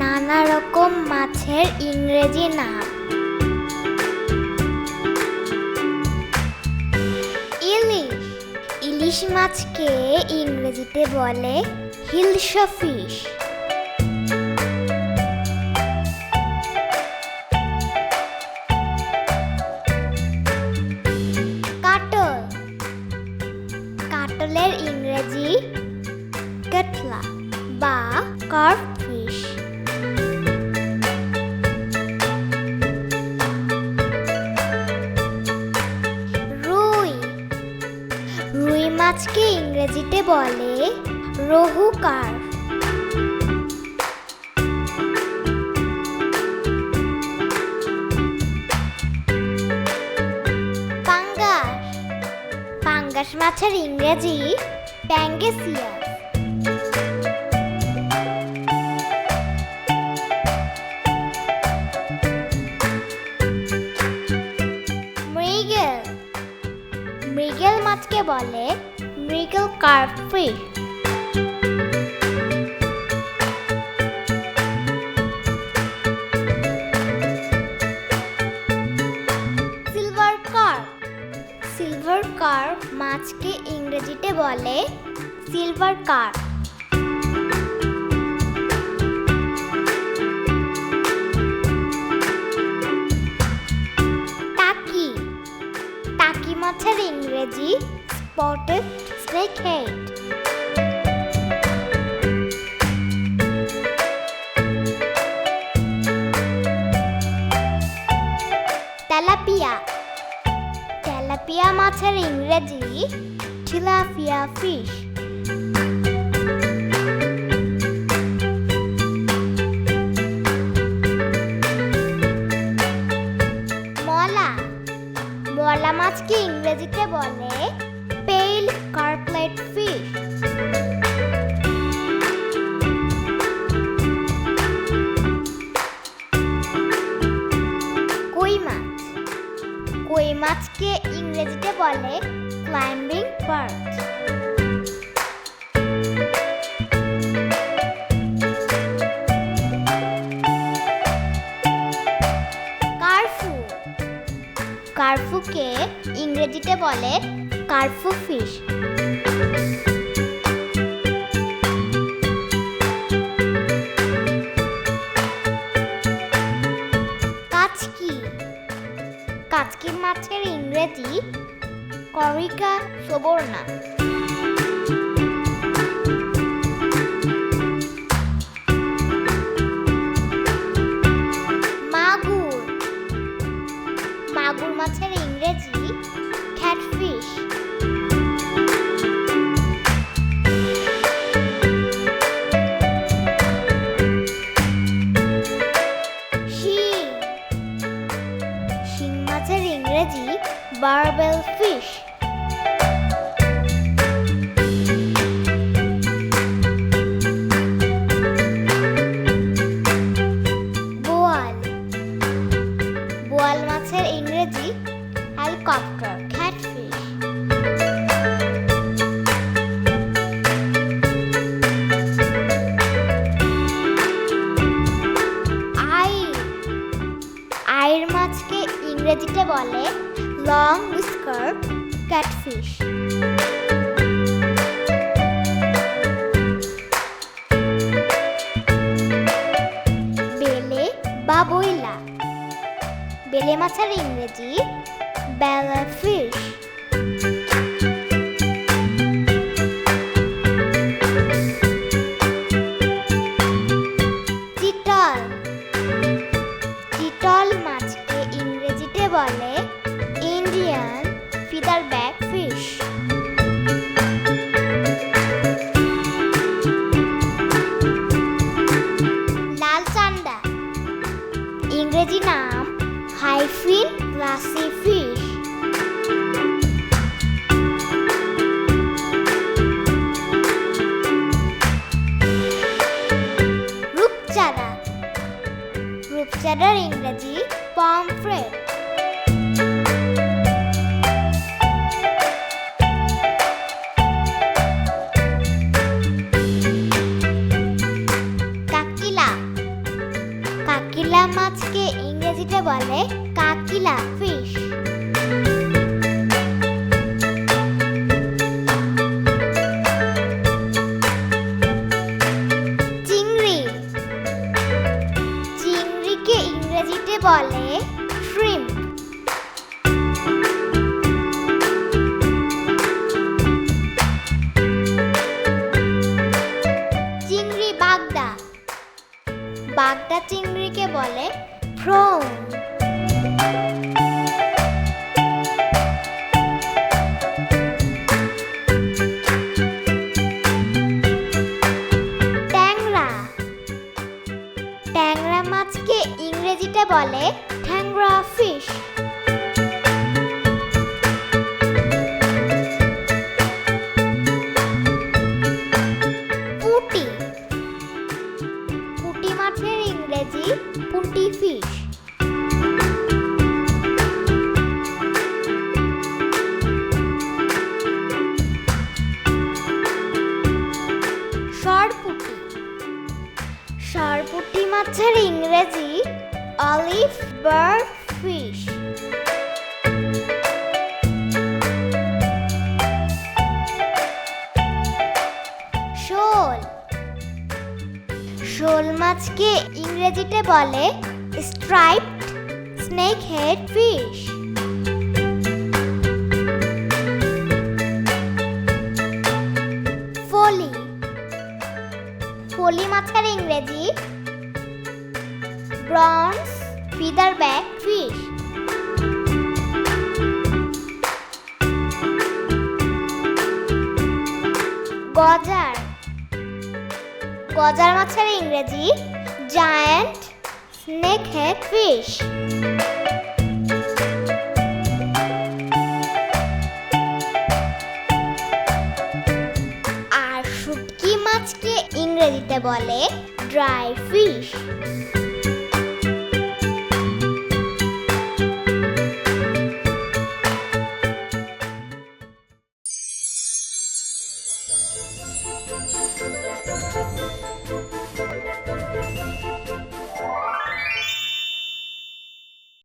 নানা রকম মাছের ইংরেজি নাম। ইলিশ। ইলিশ মাছকে ইংরেজিতে বলে হিলসা ফিশ বলে রহু কার্ভ পাঙ্গাস। পাঙ্গাস মাছের ইংরেজি প্যাঙ্গেসিয়াস। মৃগেল। মৃগেল মাছকে বলে মৃগেল সিলভার কার্প সিলভার কার্প মাছকে ইংরেজিতে বলে সিলভার কার্প টাকি। টাকি মাছের ইংরেজি স্পটেড হেড তেলাপিয়া। তেলাপিয়া মাছের ইংরেজি টিলাপিয়া ফিশ। মাছকে ইংরেজিতে বলে ক্লাইম্বিং বার্ড কারফু কারফুকে ইংরেজিতে বলে কারফু ফিশ করিকা সোবর্ণা। ক্যাটফিশ বেলে বা বইলা। বেলে মাছের ইংরেজি the know. মাছের ইংরেজি অলিভ বার্ড ফিশ। শোল। শোল মাছকে ইংরেজিতে বলে স্ট্রাইপড স্নেক হেড ফিশ ফলি। ফলি মাছের ইংরেজি গজার। গজার মাছের ইংরেজি জায়ান্ট স্নেক হেড ফিশ আর শুটকি মাছকে ইংরেজিতে বলে ড্রাই ফিশ